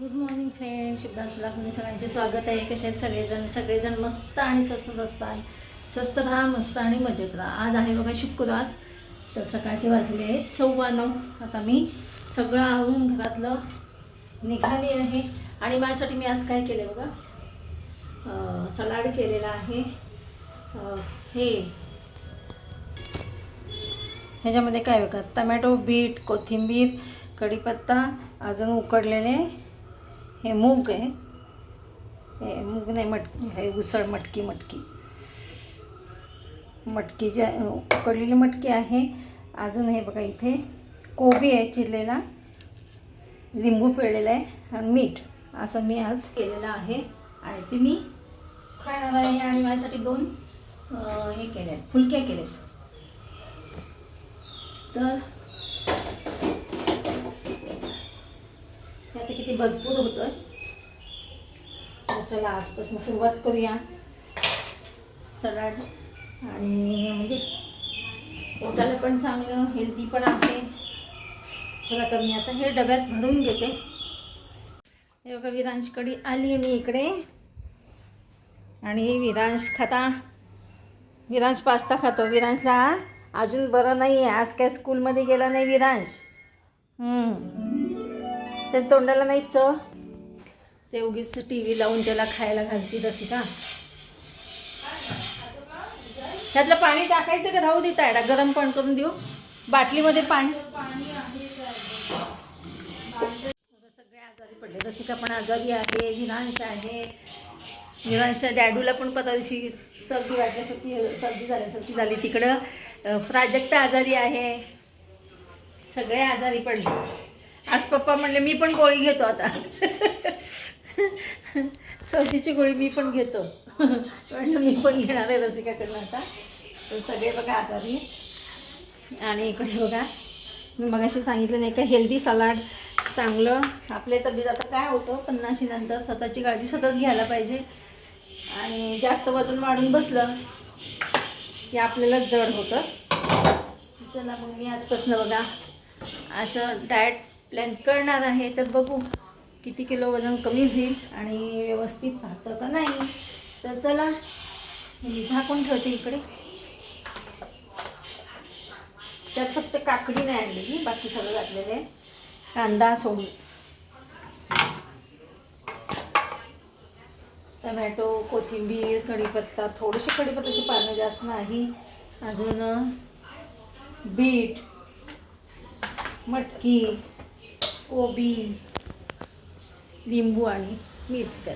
Good morning friend Shivdas ब्लॉगमध्ये सगळ्यांचे स्वागत आहे. कसे आहेत सगळेजण? सगळेजण मस्त आणि स्वस्त असतात स्वस्त राहा मस्त आणि मजेत राहा. आज आहे बघा शुक्रवार. तर सकाळचे वाजले आहेत. सव्वा नऊ. आता मी सगळं आवरून घरातलं निघाली आहे. आणि माझ्यासाठी मी आज काय केलं बघा? सलाड केलेला आहे. हे. ह्याच्यामध्ये काय बघा? टमॅटो बीट कोथिंबीर कढीपत्ता अजून उकडलेले. हे मूग आहे. हे मूग नाही मटकी हे उसळ मटकी मटकी. मटकी जे उकडलेली मटकी आहे. अजून हे बघा इथे कोबी आहे चिरलेला. लिंबू पिळलेला आहे आणि मीठ असं मी आज केलेलं आहे. आणि ते मी खाणार आहे आणि माझ्यासाठी दोन हे केले आहेत फुलके आहेत तर आता किती भरपूर होतं. तर चला आजपासून सुरुवात करूया. सलाड आणि म्हणजे पोटाला पण चांगलं हेल्दी पण आहे. चला तर मी आता हे डब्यात भरून घेते. हे बघा विरांशकडे आली आहे मी इकडे. आणि विरांश खाता. विरांश पास्ता खातो. विरांशला अजून बरं नाही आहे आज काय स्कूलमध्ये गेला नाही विरांश. त्या तोंडाला नाही चव ते उगीच टी व्ही लावून त्याला खायला घालती तशी का? त्यातलं पाणी टाकायचं का? राहू दे तायडा गरम पण करून देऊ. बाटलीमध्ये पाणी. सगळे आजारी पडले. रसिका पण आजारी आहे विनांश आहे. विनांशच्या डॅडूला पण पता दिवशी सर्दी वाटल्यासारखी सर्दी झाल्यासारखी झाली तिकडं. अं, प्राजक्ता आजारी आहे. सगळे आजारी पडले. आज पप्पा म्हणले मी पण गोळी घेतो आता. सर्दीची गोळी मी पण घेतो. म्हणलं मी पण घेणार आहे रसिकाकडनं आता. तर सगळे बघा आजारी आणि इकडे बघा मी मगाशी सांगितलं नाही का हेल्दी सलाड चांगलं. आपले तब्येत आता काय होतं पन्नाशी नंतर स्वतःची काळजी स्वतःच घ्यायला पाहिजे. आणि जास्त वजन वाढून बसलं की आपल्याला जड होतं. चला मग मी आजपासनं बघा असं डाएट प्लॅन करणार आहे तर बघू किती किलो वजन कमी होईल आणि व्यवस्थित राहतं का नाही. तर चला मी झाकून ठेवते इकडे. त्यात फक्त काकडी नाही आणलेली बाकी सगळं घातलेलं आहे. कांदा सोडून टमॅटो कोथिंबीर कढीपत्ता थोडेसे कढीपत्त्याची पानं जास्त नाही. अजून बीट मटकी कोबी लिंबू आणि मीठ तर.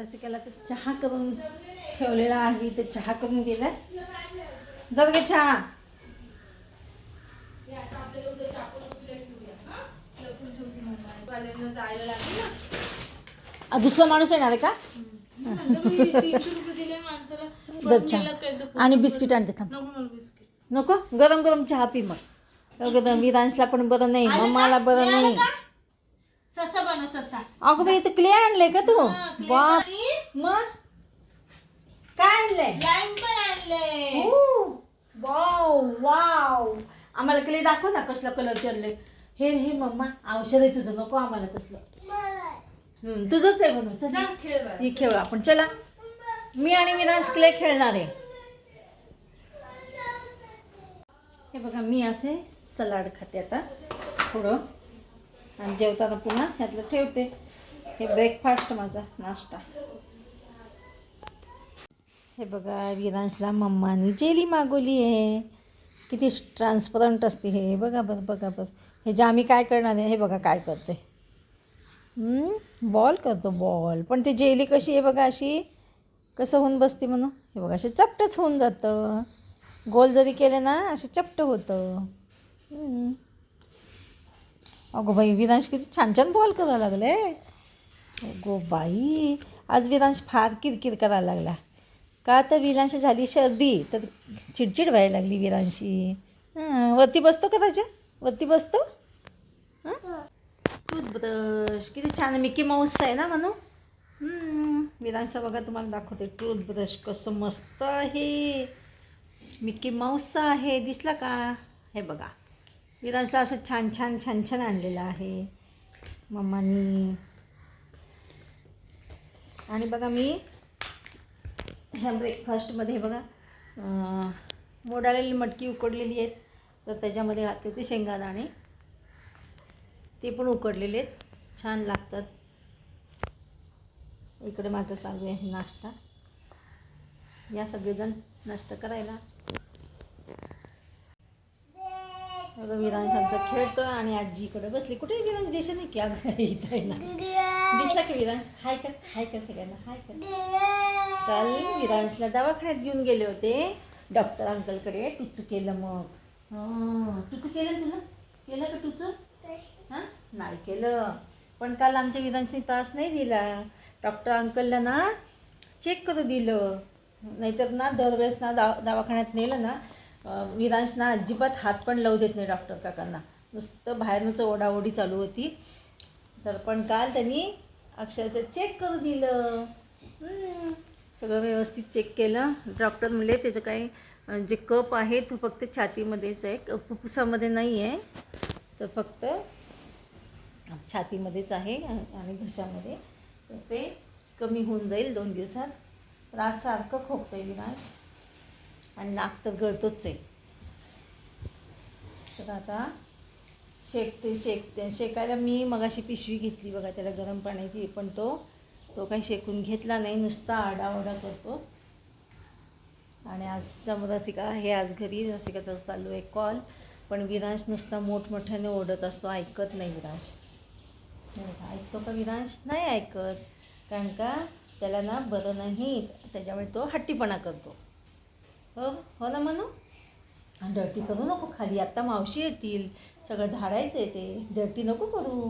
तसं केलं तर चहा करून ठेवलेला आहे तर चहा करून दिला जात गे चहा. दुसरा माणूस येणार आहे का? दर चहा. आणि बिस्किट आणते थांब नको? गरम गरम चहा पी मग. अगं विरांशला पण बरं नाही. मग मला बरं नाही. ससा बनव ससा. अगं बाई इथं क्ले आणलंय का तू? बाप. आणि मग? काय आणलंय? लाईन पण आणले वाव वाव आम्हाला क्ले दाखव ना कसला कलर चढले हे हे मम्मा औषध आहे तुझं. नको आम्हाला तसलं. हम्म, तुझंच आहे म्हणून. चल खेळ बरं. हे खेळू आपण. चला. मी आणि विनाश क्ले खेळणार आहे. हे बघा मी असे सलाड खाते आता थोडं. आणि जेवताना पुन्हा ह्यातलं ठेवते. हे ब्रेकफास्ट माझा नाश्ता. हे बघा विरांशला मम्मानी जेली मागवली आहे. किती ट्रान्सपरंट असते हे. बघा बरं बघा बरं हे जे आम्ही काय करणार आहे हे बघा काय करते. बॉल करतो बॉल पण ती जेली कशी आहे बघा अशी? कसं होऊन बसते म्हणून? हे बघा असे चपटच होऊन जातं. गोल जरी केले ना असे चपट होतं. अगो बाई विरांश किती छान छान बॉल करायला लागले. अगो बाई आज विरांश फार किरकिर करायला लागला. का तर विरांशी झाली सर्दी तर चिडचिड व्हायला लागली विरांशी वरती बसतो का त्याच्या वरती बसतो? टूथब्रश किती छान मिकी माऊस आहे ना म्हणून विरांशा बघा तुम्हाला दाखवते. टूथब्रश कसं मस्त आहे. मिकी माऊसचा आहे दिसला का? हे बघा. विराजला असं छान छान छान छान आणलेलं आहे. मम्मानी. आणि बघा मी ह्या ब्रेकफास्टमध्ये बघा मोडालेली मटकी उकडलेली आहेत. तर त्याच्यामध्ये घातले ते शेंगादाणे. ते पण उकडलेले आहेत. छान लागतात. इकडे माझं चालू आहे नाश्ता. या सगळेजण नाश्ता करायला. बघा विरांश आमचा खेळतोय आणि आजी इकडे बसली. कुठे विरांश? दिसे नाही की अगं इथं आहे ना. दिसला की विरांश? हाय कर हाय कर सगळ्यांना? हाय कर काल विरांशला दवाखान्यात घेऊन गेले होते. डॉक्टर अंकलकडे टुचू केलं मग. टुचू केलं तुला? केलं का टुचू? हां? नाही केलं. पण काल आमच्या विधानसनी तास नाही दिला. डॉक्टर अंकलला ना चेक करू दिलं. नाहीतर ना दरवेळेस ना दवा दवाखान्यात नेलं ना अं, ना अजिबात हात पण लावू देत नाही डॉक्टर काकांना. नुसतं बाहेरनंच ओढाओढी चालू होती. तर पण काल त्यांनी अक्षरशः चेक करू दिलं. सगळं व्यवस्थित चेक केलं. डॉक्टर म्हणले त्याचं काही जे कप आहे तो फक्त छातीमध्येच आहे. फुफ्फुसामध्ये नाही आहे. तर फक्त छातीमध्येच आहे आणि घशामध्ये. तर ते कमी होऊन जाईल दोन दिवसात. तर आज सारखं खोकतं आहे विनाश. आणि नाक तर गळतोच आहे. तर आता शेकते शेकते. शेकायला मी मगाशी पिशवी घेतली बघा त्याला गरम पाण्याची पण तो तो काही शेकून घेतला नाही. नुसता आडाओडा करतो. आणि आजचा तिचा रसिका हे आज घरी रसिकाचा चालू आहे कॉल. पण विरांश नुसता मोठमोठ्याने ओढत असतो. ऐकत नाही विरांश. का? ऐकतो का विरांश? नाही ऐकत. कारण का त्याला ना बरं नाही. त्याच्यामुळे तो हट्टीपणा करतो. हो हो ना म्हणू डर्टी करू नको खाली आत्ता मावशी येतील. सगळं झाडायचं आहे ते. डर्टी नको करू.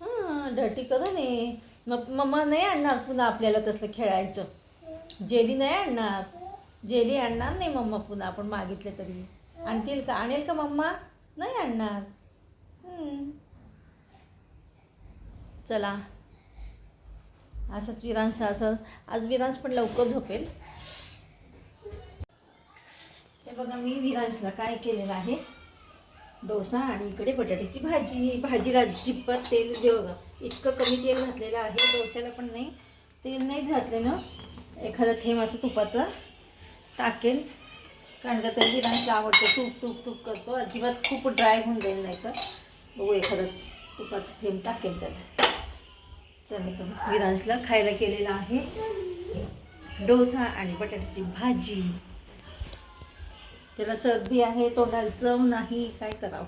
हां डर्टी करू नये. मग मम्मा नाही आणणार पुन्हा आपल्याला तसं खेळायचं. जेली नाही आणणार. जेली आणणार नाही मम्मा पुन्हा आपण मागितले तरी. आणतील का? आणेल का मम्मा? नाही आणणार. चला. असंच विरांश असं आज विरांश पण लवकर झोपेल. हे बघा मी विराजला काय केलेलं आहे? डोसा आणि इकडे बटाट्याची भाजी. भाजीला अजिबात तेल देऊ बघा इतकं कमी तेल घातलेलं आहे. डोश्याला पण नाही. तेल नाहीच घातलेलं. एखादा थेंब असं तुपाचा टाकेल. कारण का त्या विरांचं आवडतं. तूप तूप तूप करतो. अजिबात खूप ड्राय होऊन जाईल नाही तर. बघू एखादा तुपाचं थेंब टाकेल त्याला. चला तर विराजला खायला केलेला आहे. डोसा आणि बटाट्याची भाजी. त्याला सर्दी आहे तोंडाला चव नाही काय करावं?